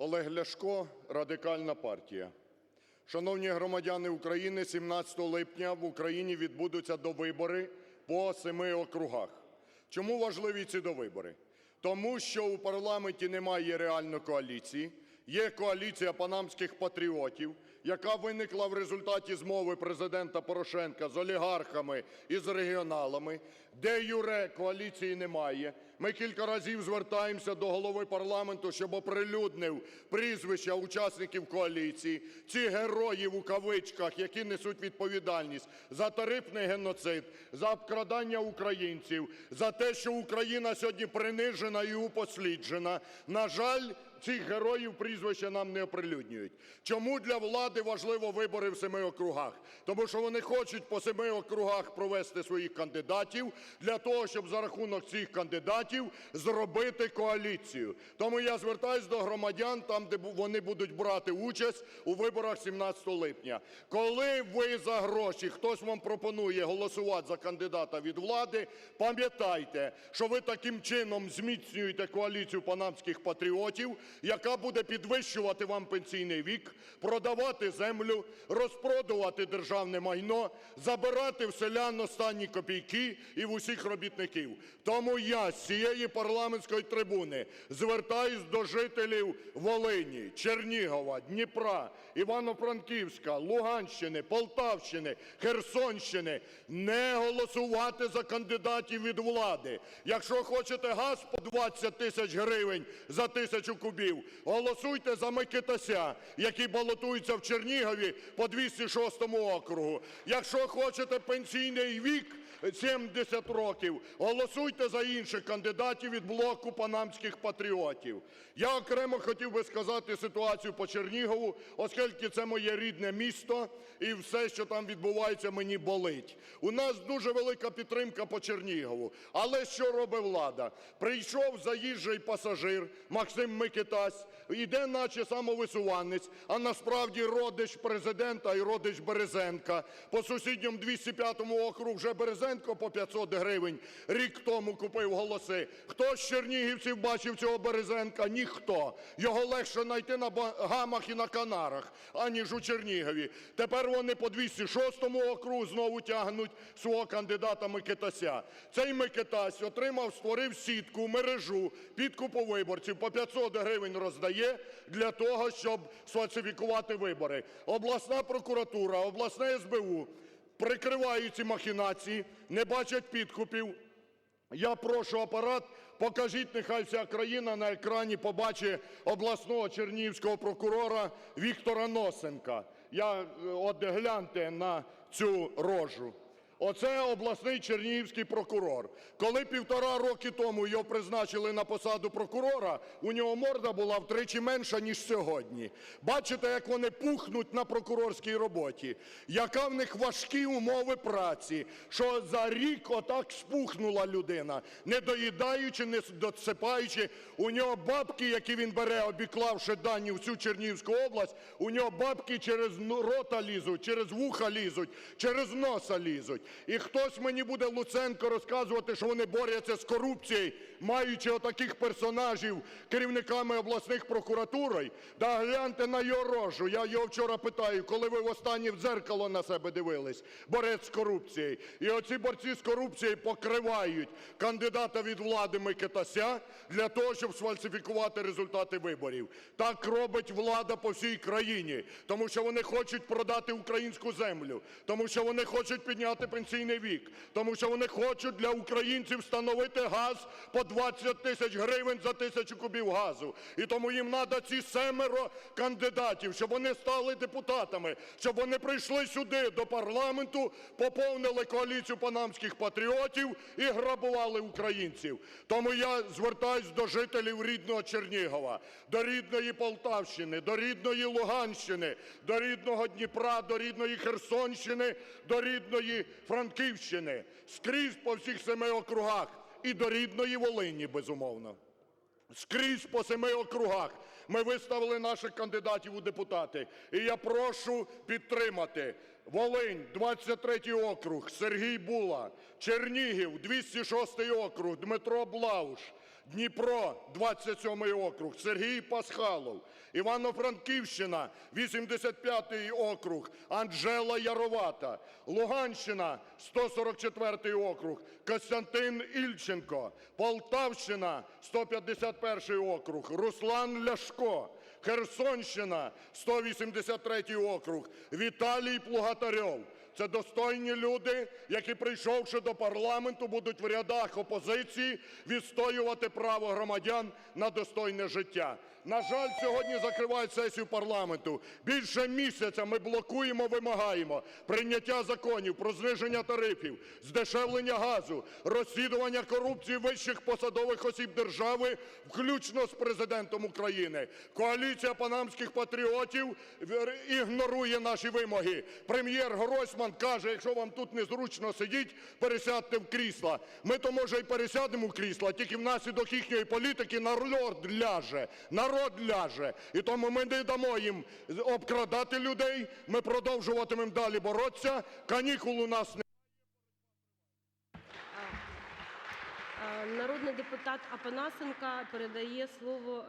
Олег Ляшко, Радикальна партія. Шановні громадяни України, 17 липня в Україні відбудуться довибори по семи округах. Чому важливі ці довибори? Тому що у парламенті немає реально коаліції, є коаліція панамських патріотів, яка виникла в результаті змови Президента Порошенка з олігархами і з регіоналами. Де-юре коаліції немає. Ми кілька разів звертаємося до голови парламенту, щоб оприлюднив прізвища учасників коаліції, цих героїв у кавичках, які несуть відповідальність за тарифний геноцид, за обкрадання українців, за те, що Україна сьогодні принижена і упосліджена. На жаль, цих героїв прізвища нам не оприлюднюють. Чому для влади важливо вибори в семи округах? Тому що вони хочуть по семи округах провести своїх кандидатів для того, щоб за рахунок цих кандидатів зробити коаліцію. Тому я звертаюсь до громадян там, де вони будуть брати участь у виборах 17 липня. Коли ви за гроші, хтось вам пропонує голосувати за кандидата від влади, пам'ятайте, що ви таким чином зміцнюєте коаліцію панамських патріотів, яка буде підвищувати вам пенсійний вік, продавати землю, розпродувати державне майно, забирати в селян останні копійки і в усіх робітників. Тому я з цієї парламентської трибуни звертаюсь до жителів Волині, Чернігова, Дніпра, Івано-Франківська, Луганщини, Полтавщини, Херсонщини не голосувати за кандидатів від влади. Якщо хочете газ по 20 тисяч гривень за тисячу кубів, голосуйте за Микитася, який балотується в Чернігові по 206 округу. Якщо хочете пенсійний вік 70 років, голосуйте за інших кандидатів від блоку панамських патріотів. Я окремо хотів би сказати ситуацію по Чернігову, оскільки це моє рідне місто і все, що там відбувається, мені болить. У нас дуже велика підтримка по Чернігову. Але що робить влада? Прийшов заїжджий пасажир Максим Микитась, іде наче самовисуванець, а насправді родич президента і родич Березенка. По сусідньому 205 округу вже Березенко по 500 гривень рік тому купив голоси. Хто з чернігівців бачив цього Березенка? Ніхто. Його легше знайти на Багамах і на Канарах, аніж у Чернігові. Тепер вони по 206 округу знову тягнуть свого кандидата Микитася. Цей Микитась отримав, створив сітку, мережу підкупу виборців, по 500 гривень роздає для того, щоб сфальсифікувати вибори. Обласна прокуратура, обласне СБУ прикривають ці махінації, не бачать підкупів. Я прошу апарат, покажіть, нехай вся країна на екрані побачить обласного чернігівського прокурора Віктора Носенка. Я, е, от гляньте на цю рожу. Оце обласний чернігівський прокурор. Коли півтора роки тому його призначили на посаду прокурора, у нього морда була втричі менша, ніж сьогодні. Бачите, як вони пухнуть на прокурорській роботі, яка в них важкі умови праці, що за рік отак спухнула людина, не доїдаючи, не досипаючи. У нього бабки, які він бере, обіклавши дані всю Чернігівську область, у нього бабки через рота лізуть, через вуха лізуть, через носа лізуть. І хтось мені буде Луценко розказувати, що вони борються з корупцією, маючи отаких персонажів керівниками обласних прокуратур. Да гляньте на його рожу. Я його вчора питаю, коли ви востаннє в дзеркало на себе дивились, борець з корупцією. І оці борці з корупцією покривають кандидата від влади Микитася для того, щоб сфальсифікувати результати виборів. Так робить влада по всій країні, тому що вони хочуть продати українську землю, тому що вони хочуть підняти пенсійний вік, тому що вони хочуть для українців встановити газ по 20 тисяч гривень за тисячу кубів газу. І тому їм треба ці семеро кандидатів, щоб вони стали депутатами, щоб вони прийшли сюди до парламенту, поповнили коаліцію панамських патріотів і грабували українців. Тому я звертаюсь до жителів рідного Чернігова, до рідної Полтавщини, до рідної Луганщини, до рідного Дніпра, до рідної Херсонщини, до рідної Франківщини, скрізь по всіх семи округах і до рідної Волині, безумовно. Скрізь по семи округах ми виставили наших кандидатів у депутати. І я прошу підтримати Волинь, 23 округ, Сергій Була, Чернігів, 206 округ, Дмитро Блауш, Дніпро, 27 округ, Сергій Пасхалов. Івано-Франківщина, 85 округ, Анжела Яровата. Луганщина, 144 округ, Костянтин Ільченко. Полтавщина, 151 округ, Руслан Ляшко. Херсонщина, 183 округ, Віталій Плугатарьов. Це достойні люди, які, прийшовши до парламенту, будуть в рядах опозиції відстоювати право громадян на достойне життя. На жаль, сьогодні закривають сесію парламенту. Більше місяця ми блокуємо, вимагаємо прийняття законів про зниження тарифів, здешевлення газу, розслідування корупції вищих посадових осіб держави, включно з Президентом України. Коаліція панамських патріотів ігнорує наші вимоги. Прем'єр Гройсман каже, якщо вам тут незручно сидіть, пересядьте в крісла. Ми то, може, і пересядемо в крісла, тільки внаслідок їхньої політики народ ляже. Народ ляже. І тому ми не дамо їм обкрадати людей, ми продовжуватимемо далі боротися. Канікул у нас не Народний депутат Апанасенко передає слово